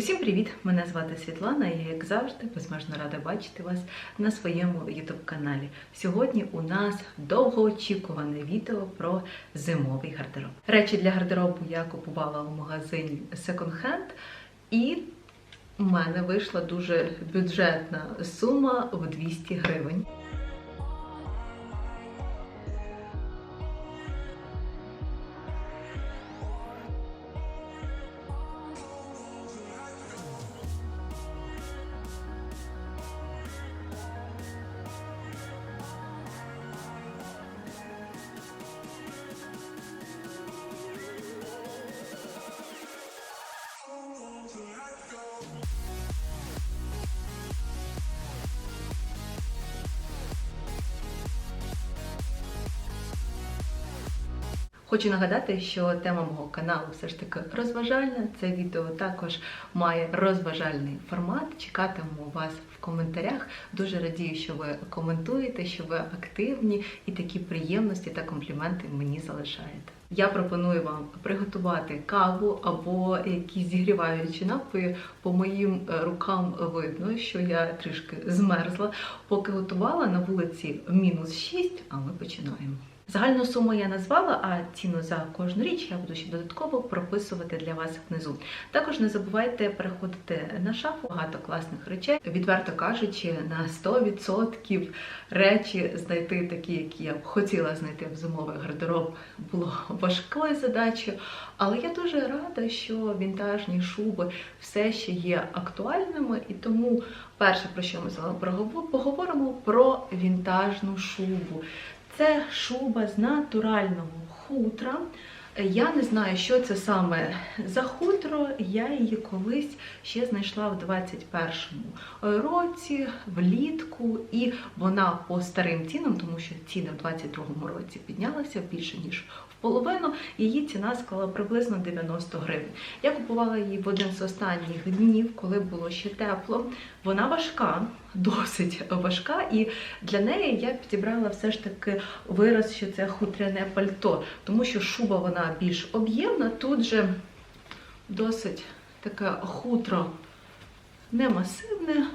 Усім привіт! Мене звати Світлана і я, як завжди, безмежно рада бачити вас на своєму youtube каналі. Сьогодні у нас довгоочікуване відео про зимовий гардероб. Речі для гардеробу я купувала в магазині Second Hand і у мене вийшла дуже бюджетна сума в 200 гривень. Хочу нагадати, що тема мого каналу все ж таки розважальна. Це відео також має розважальний формат. Чекатиму вас в коментарях. Дуже радію, що ви коментуєте, що ви активні і такі приємності та компліменти мені залишаєте. Я пропоную вам приготувати каву або якісь зігріваючі напої. По моїм е, рукам видно, що я трішки змерзла. Поки готувала на вулиці мінус 6, а ми починаємо. Загальну суму я назвала, а ціну за кожну річ я буду ще додатково прописувати для вас внизу. Також не забувайте переходити на шафу, багато класних речей. Відверто кажучи, на 100% речі знайти такі, які я б хотіла знайти в зимовий гардероб, було важкою задачею. Але я дуже рада, що вінтажні шуби все ще є актуальними, і тому перше, про що ми з вами поговоримо, про вінтажну шубу. Це шуба з натурального хутра. Я не знаю, що це саме за хутро. Я її колись ще знайшла в 21-му році, влітку, і вона по старим цінам, тому що ціни в 22-му році піднялися більше ніж в половину. Її ціна склала приблизно 90 гривень. Я купувала її в один з останніх днів, коли було ще тепло. Вона важка, досить важка, і для неї я підібрала все ж таки вираз, що це хутряне пальто, тому що шуба вона більш об'ємна. Тут же досить таке хутро не масивне,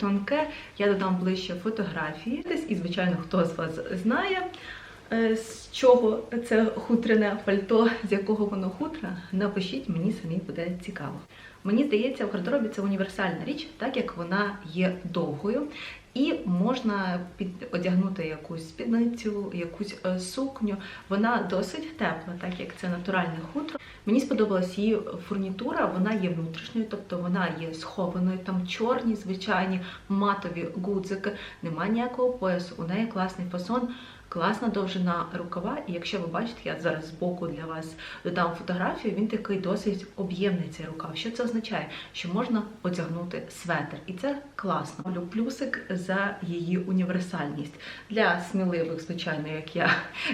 тонке. Я додам ближче фотографії. І, звичайно, хто з вас знає. З чого це хутряне пальто, з якого воно хутра, напишіть, мені самі буде цікаво. Мені здається, в гардеробі це універсальна річ, так як вона є довгою, і можна під одягнути якусь спідницю, якусь е, сукню. Вона досить тепла, так як це натуральне хутро. Мені сподобалась її фурнітура, вона є внутрішньою, тобто вона є схованою, там чорні, звичайні матові гудзики, немає ніякого поясу, у неї класний фасон. Класна довжина рукава, і якщо ви бачите, я зараз збоку для вас додам фотографію, він такий досить об'ємний цей рукав. Що це означає? Що можна одягнути светр, і це класно. Люблю плюсик за її універсальність. Для сміливих, звичайно, як я,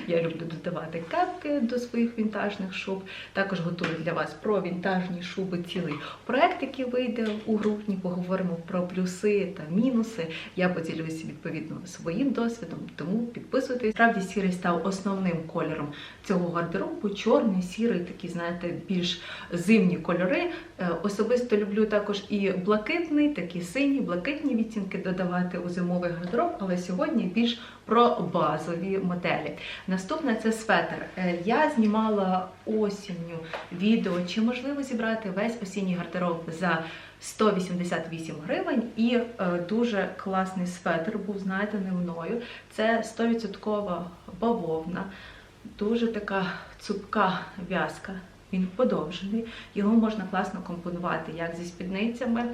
я люблю додавати кепки до своїх вінтажних шуб. Також готую для вас про вінтажні шуби цілий проект, який вийде у грудні. Поговоримо про плюси та мінуси. Я поділюся відповідно своїм досвідом, тому підписуйтесь. Справді сірий став основним кольором цього гардеробу. Чорний, сірий, такі, знаєте, більш зимні кольори. Е, Особисто люблю також і блакитний, такі сині, блакитні відтінки додавати у зимовий гардероб, але сьогодні більш про базові моделі. Наступне це светр. Е, Я знімала осінню відео, чи можливо зібрати весь осінній гардероб за 188 гривень, і е, дуже класний светр був знайдений мною. Це 100% бавовна, дуже така цупка в'язка. Він подовжений, його можна класно компонувати як зі спідницями,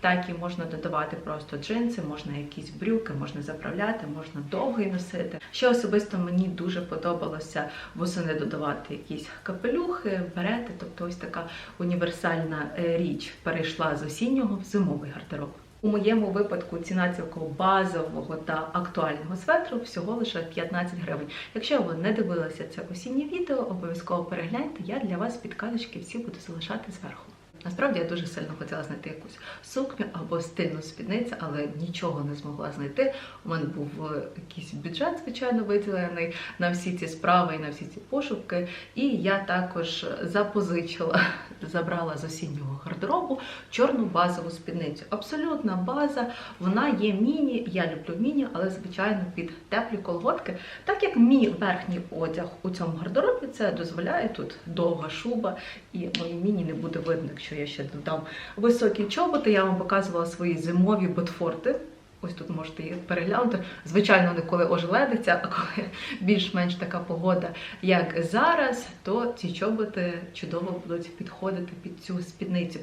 так і можна додавати просто джинси, можна якісь брюки, можна заправляти, можна довгий носити. Що особисто мені дуже подобалося восени додавати якісь капелюхи, берети, тобто ось така універсальна е, річ перейшла з осіннього в зимовий гардероб. У моєму випадку ціна цього базового та актуального светру всього лише 15 гривень. Якщо ви не дивилися це осіннє відео, обов'язково перегляньте. Я для вас підказочки всі буду залишати зверху. Насправді я дуже сильно хотіла знайти якусь сукню або стильну спідницю, але нічого не змогла знайти. У мене був е, якийсь бюджет, звичайно, виділений на всі ці справи і на всі ці пошуки. І я також запозичила, забрала з осіннього гардеробу чорну базову спідницю. Абсолютна база, вона є міні. Я люблю міні, але звичайно під теплі колготки. Так як мій верхній одяг у цьому гардеробі це дозволяє тут довга шуба, і мої міні не буде видно, якщо я ще додам високі чоботи. Я вам показувала свої зимові ботфорти. Ось тут можете їх переглянути. Звичайно, не коли ожеледиться, а коли більш-менш така погода, як зараз, то ці чоботи чудово будуть підходити під цю спідницю.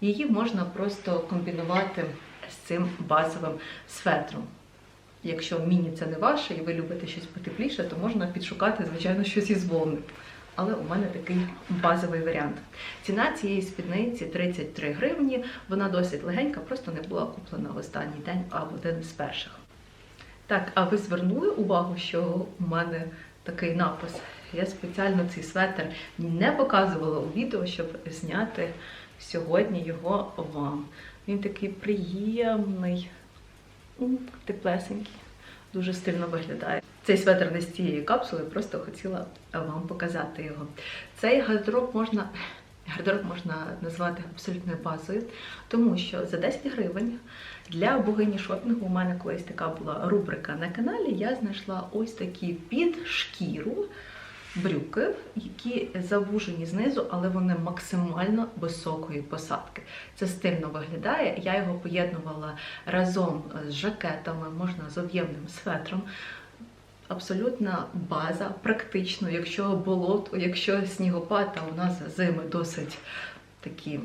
Її можна просто комбінувати з цим базовим светром. Якщо міні це не ваше і ви любите щось потепліше, то можна підшукати, звичайно, щось із вовни. Але у мене такий базовий варіант. Ціна цієї спідниці 33 гривні. Вона досить легенька, просто не була куплена в останній день або один з перших. Так, а ви звернули увагу, що у мене такий напис? Я спеціально цей светр не показувала у відео, щоб зняти сьогодні його вам. Він такий приємний, теплесенький, дуже стильно виглядає. Цей светр не з цієї капсули, просто хотіла вам показати його. Цей гардероб можна. Гардероб можна назвати абсолютною базою, тому що за 10 гривень для богині шопінгу у мене колись така була рубрика на каналі. Я знайшла ось такі під шкіру брюки, які завужені знизу, але вони максимально високої посадки. Це стильно виглядає. Я його поєднувала разом з жакетами, можна з об'ємним светром. Абсолютна база, практично, якщо болото, якщо снігопад, а у нас зими досить такі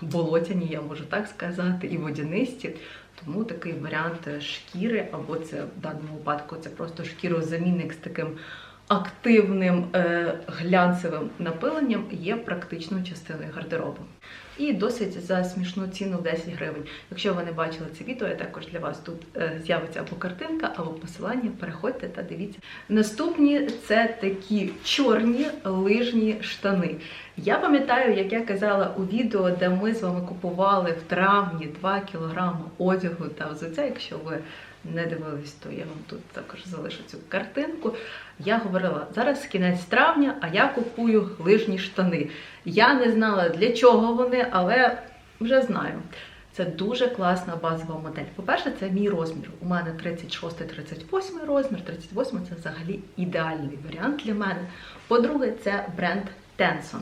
болотяні, я можу так сказати, і водянисті. Тому такий варіант шкіри, або це в даному випадку це просто шкірозамінник з таким активним е, глянцевим напиленням є практичною частиною гардеробу. І досить за смішну ціну 10 гривень. Якщо ви не бачили це відео, я також для вас тут е, з'явиться або картинка, або посилання. Переходьте та дивіться. Наступні це такі чорні лижні штани. Я пам'ятаю, як я казала у відео, де ми з вами купували в травні 2 кг одягу та взуття. Якщо ви не дивились, то я вам тут також залишу цю картинку. Я говорила, зараз кінець травня, а я купую лижні штани. Я не знала для чого вони, але вже знаю. Це дуже класна базова модель. По-перше, це мій розмір. У мене 36-38 розмір, 38 це взагалі ідеальний варіант для мене. По-друге, це бренд Tenson.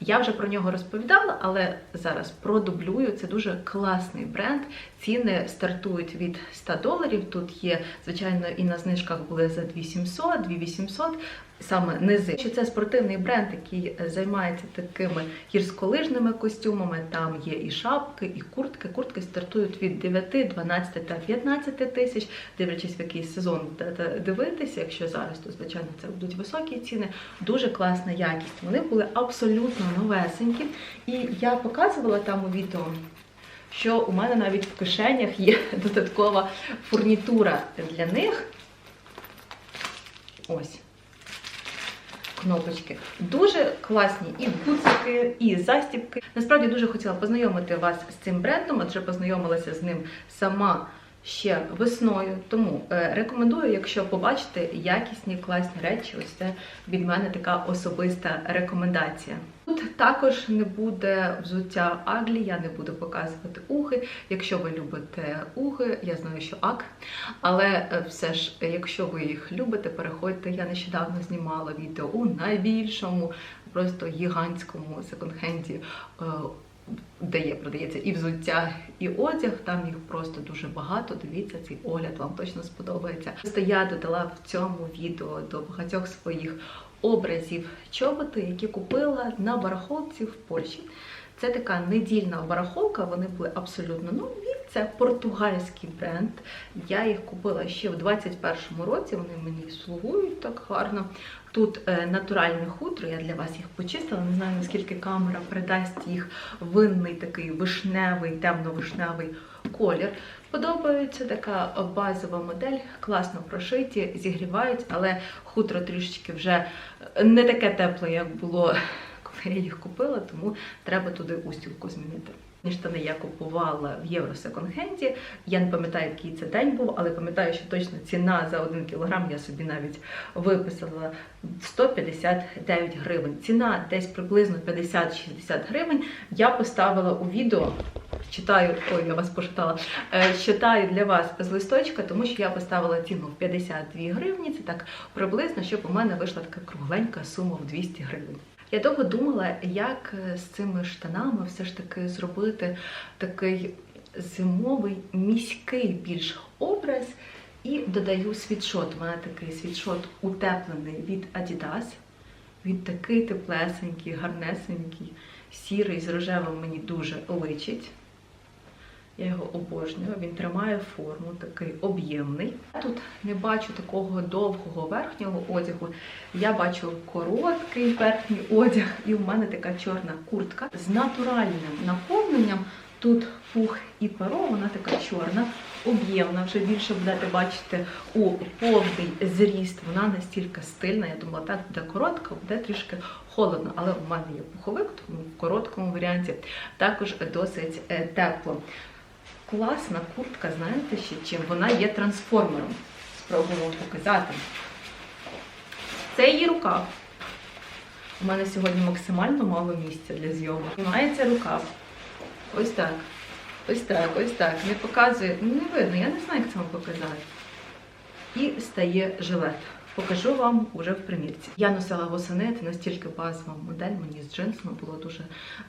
Я вже про нього розповідала, але зараз продублюю. Це дуже класний бренд. Ціни стартують від 100 доларів. Тут є, звичайно, і на знижках були за 2700, 2800. Саме низи. Що це спортивний бренд, який займається такими гірськолижними костюмами. Там є і шапки, і куртки. Куртки стартують від 9, 12 та 15 тисяч, дивлячись, в який сезон дивитися. Якщо зараз, то звичайно це будуть високі ціни. Дуже класна якість. Вони були абсолютно новесенькі. І я показувала там у відео. Що у мене навіть в кишенях є додаткова фурнітура для них. Ось кнопочки. Дуже класні і буцики, і застібки. Насправді дуже хотіла познайомити вас з цим брендом, адже познайомилася з ним сама ще весною. Тому е, рекомендую, якщо побачите якісні класні речі, ось це від мене така особиста рекомендація. Тут також не буде взуття аглі, я не буду показувати уги. Якщо ви любите уги, я знаю, що ак. Але е, все ж, якщо ви їх любите, переходьте. Я нещодавно знімала відео у найбільшому, просто гігантському секонд-хенді. Де продається і взуття, і одяг, там їх просто дуже багато. Дивіться, цей огляд вам точно сподобається. Просто я додала в цьому відео до багатьох своїх образів чоботи, які купила на барахолці в Польщі. Це така недільна барахолка, вони були абсолютно нові. Це португальський бренд. Я їх купила ще в 21-му році. Вони мені слугують так гарно. Тут е, натуральне хутро, я для вас їх почистила. Не знаю, наскільки камера придасть їх винний такий вишневий, темно-вишневий колір. Подобається така базова модель, класно прошиті, зігрівають, але хутро трішечки вже не таке тепле, як було Я їх купила, тому треба туди устілку змінити. Ні Штани я купувала в євро секонд-хенді. Я не пам'ятаю, який це день був, але пам'ятаю, що точно ціна за 1 кілограм я собі навіть виписала 159 гривень. Ціна десь приблизно 50-60 гривень. Я поставила у відео. Читаю, ой, я вас пошитала. Е, читаю для вас з листочка, тому що я поставила ціну в 52 гривні. Це так приблизно, щоб у мене вийшла така кругленька сума в 200 гривень. Я довго думала, як е, з цими штанами все ж таки зробити такий зимовий міський більш образ. І додаю світшот. У мене такий світшот утеплений від Adidas. Він такий теплесенький, гарнесенький, сірий з рожевим мені дуже личить. Я його обожнюю, він тримає форму, такий об'ємний. Я тут не бачу такого довгого верхнього одягу. Я бачу короткий верхній одяг, і в мене така чорна куртка з натуральним наповненням. Тут пух і перо, вона така чорна, об'ємна. Вже більше будете бачити у повний зріст. Вона настільки стильна. Я думала, так буде коротка, буде трішки холодно, але у мене є пуховик, тому в короткому варіанті також досить е, тепло. Класна куртка, знаєте ще чим? Вона є трансформером. Спробую вам показати. Це її рукав. У мене сьогодні максимально мало місця для зйомок. Мається рукав. Ось так. Ось так, ось так. Не показує. Ну, не видно, я не знаю, як це вам показати. І стає жилет. Покажу вам уже в примірці. Я носила восени, це настільки базова модель, мені з джинсами було дуже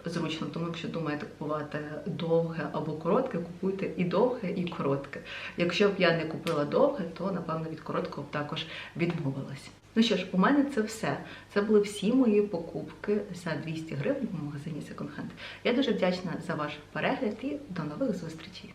зручно. Тому якщо думаєте купувати довге або коротке, купуйте і довге, і коротке. Якщо б я не купила довге, то напевно від короткого б також відмовилась. Ну що ж, у мене це все. Це були всі мої покупки за 200 гривень в магазині Second Hand. Я дуже вдячна за ваш перегляд і до нових зустрічей.